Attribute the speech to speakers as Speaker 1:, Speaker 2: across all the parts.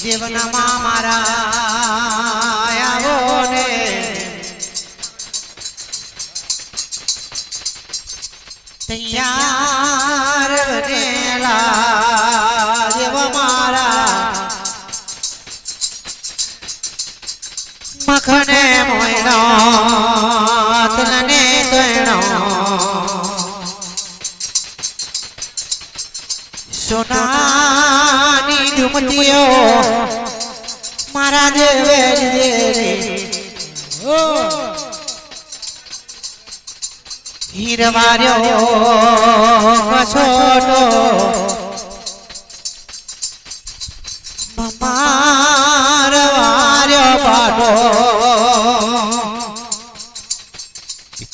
Speaker 1: જીવનમાં મારા આવો ને તૈયાર બનેલા દેવ મારા મખને મોયનો ડુમતીઓ મારા દેવે હીરવાર્યો છોટો માર વાર્યો પાડો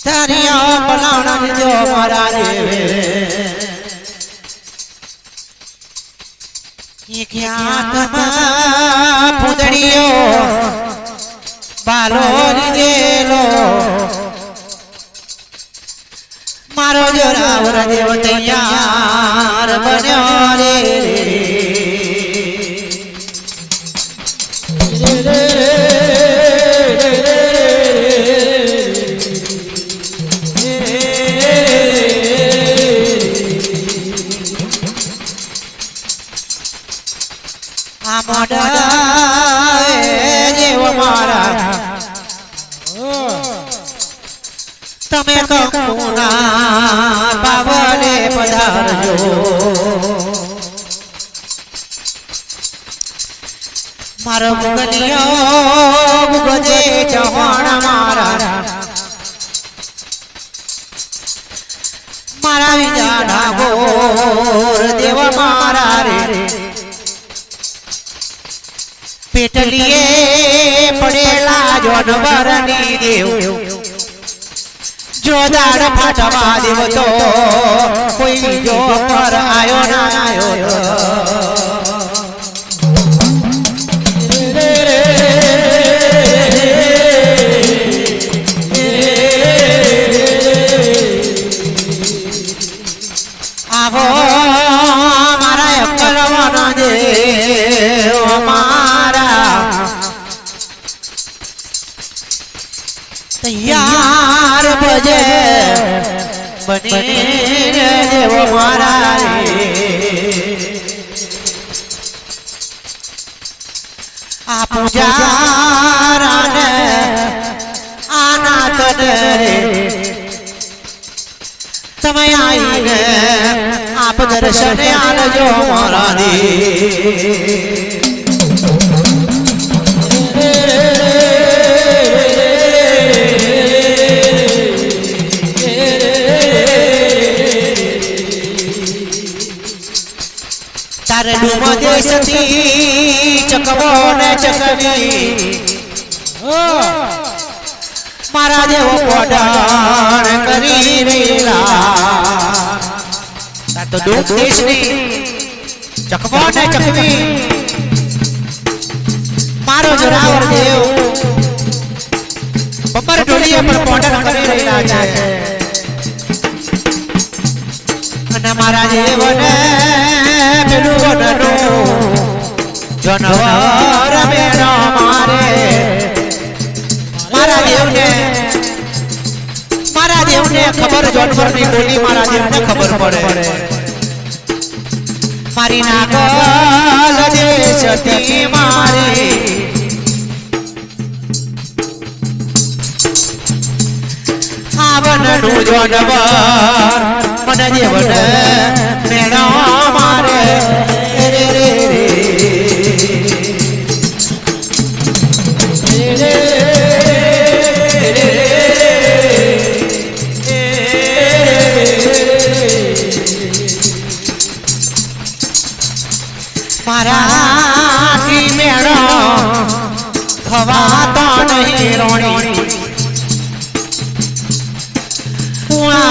Speaker 1: તારિયા પલાણા દીધો મારા દેવે. હાથમાં પૂતળીઓ બાલો લીધેલો મારો જોરાવર દેવ તૈયાર બન્યો રે. તમે કંકુના પાવલે પધારજો. મારો મુગલિયો મુગજે ચહોણ મારા. મારા વિજા ડાગોર દેવ મારા રે. પેટલીએ પડેલા જોનવરની દેવ. જો દાડ ફાટવા દેવ તો કોઈ જો પર આયો ના આયો બની દેવ મારા રે આ પૂજારાને આના તને રે તમે આવીને આપ દર્શન આલજો મારા દે તારે ડૂમ દેશથી ચકવો ને ચકવી મારા દેવો પોડાણ કરી રેલા તાર તો ડૂમ દેશની ચકવો ને ચકવી મારો જોરાવર દેવ બપર ઢોલીએ પણ પોડાણ કરી રહેલા છે અને મારા દેવને પેલું જનવાર મારે. મારા દેવને મારા દેવને ખબર જાનવરની બોલી, મારા દેવને ખબર પડે. મારી નાગલ દેશતી મારી. આવનનું જાનવર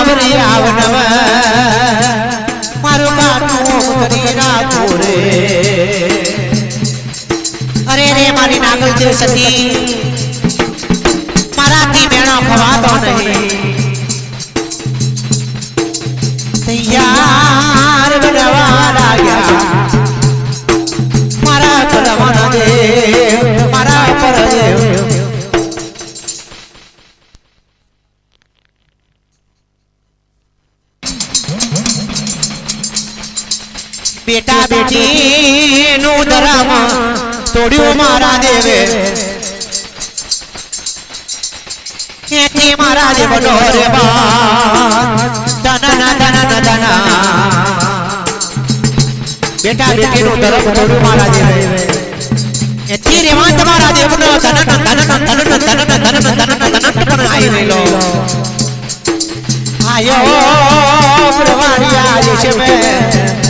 Speaker 1: આવરી આવનવ મારું કાટું કરી રાખું રે. અરે રે, મારી નાગલ જે સતી. મારાથી મેળો ખવાતો નહીં. તૈયાર બનવાના બેટા બેટી નું ધરામ તોડ્યું મારા દેવે મારા દેવ ડોરે બેટા બેટી નું ધર્મ તોડ્યું મારા દેવે આયો પ્રવાણિયા છે મેં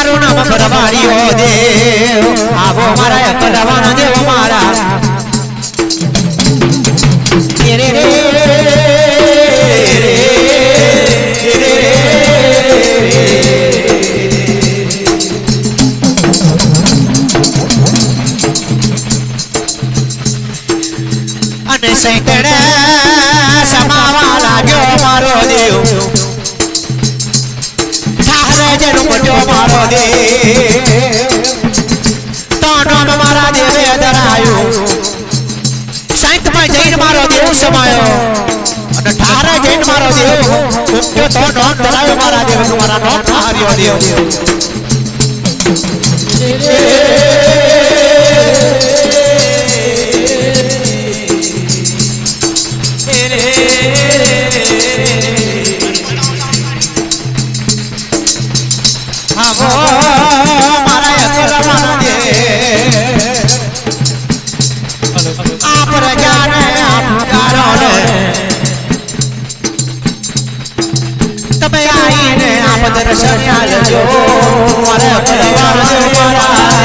Speaker 1: મારું નામ પ્રવાણીઓ દેવ. આવો મારા કડવાનો દેવ મારા. રે રે નામ મારા દેવે ધરાયું સાંતમાં જઈને મારો દેવ સમાયો. અને ઠારે જઈને મારો દેવ ઉમટ્યો તો નોમ ધરાયો મારા દેવ મારા નોમ ઠાર્યો દેવ. આવો. દર્શન જો મારે ભગવાન મારા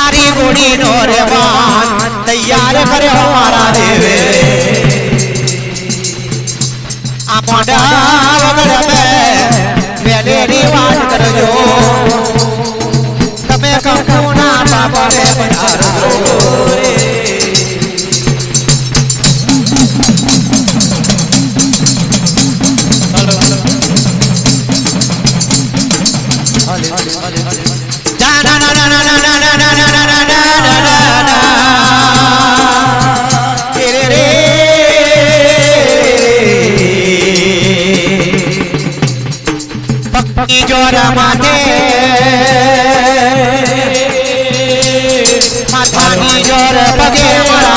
Speaker 1: તારી ગુડી નો રે તૈયાર કર્યો મારા દેવે. આ મોઢા વગર બે વેલેરી વાત કરજો. તમે કંકુના બાપા રે પધારજો Hadi, hadi, hadi, hadi. জোড়া মাঝে মাথানি জোর পগে মারা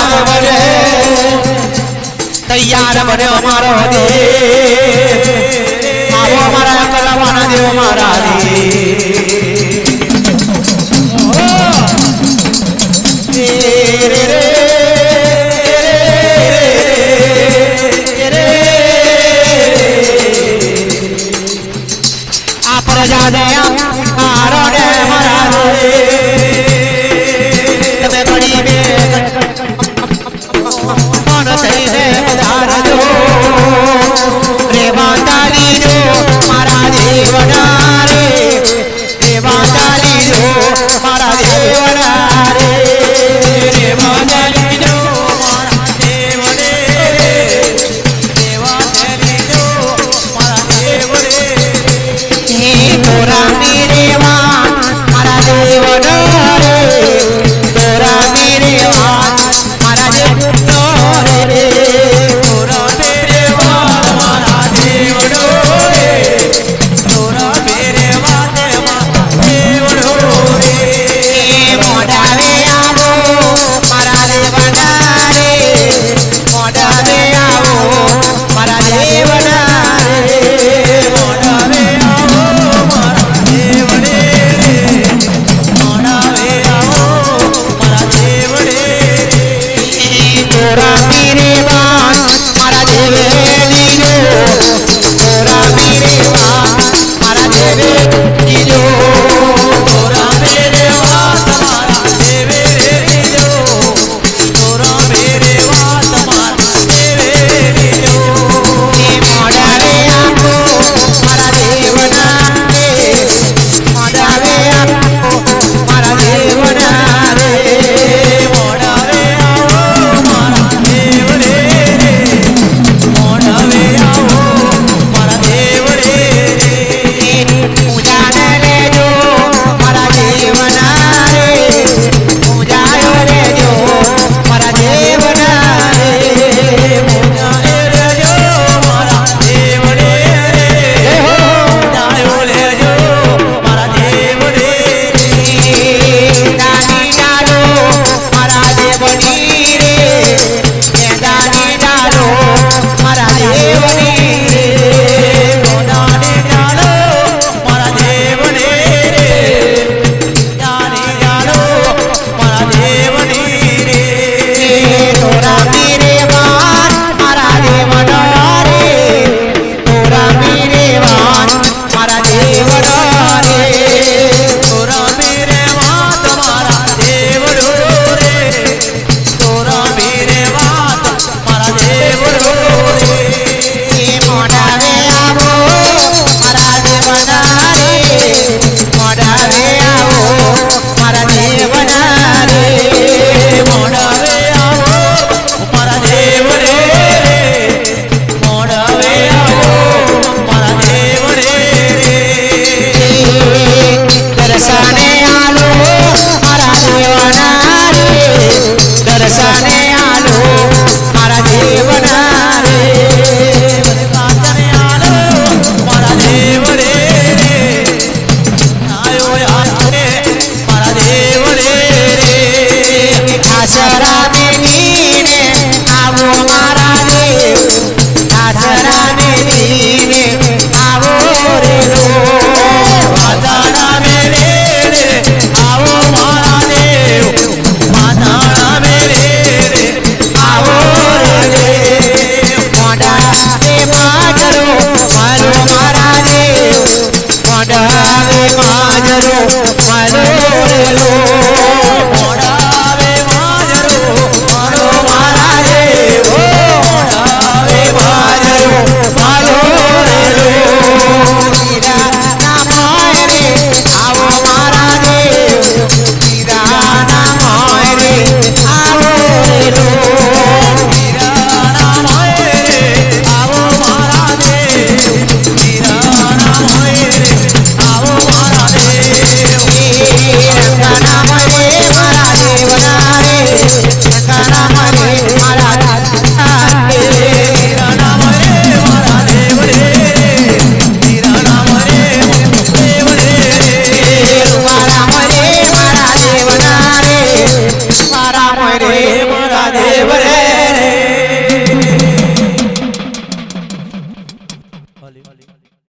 Speaker 1: તૈયાર બન્યો મારો દેવ આવો મારા કરવાના દેવ મારા દેવ A parada é a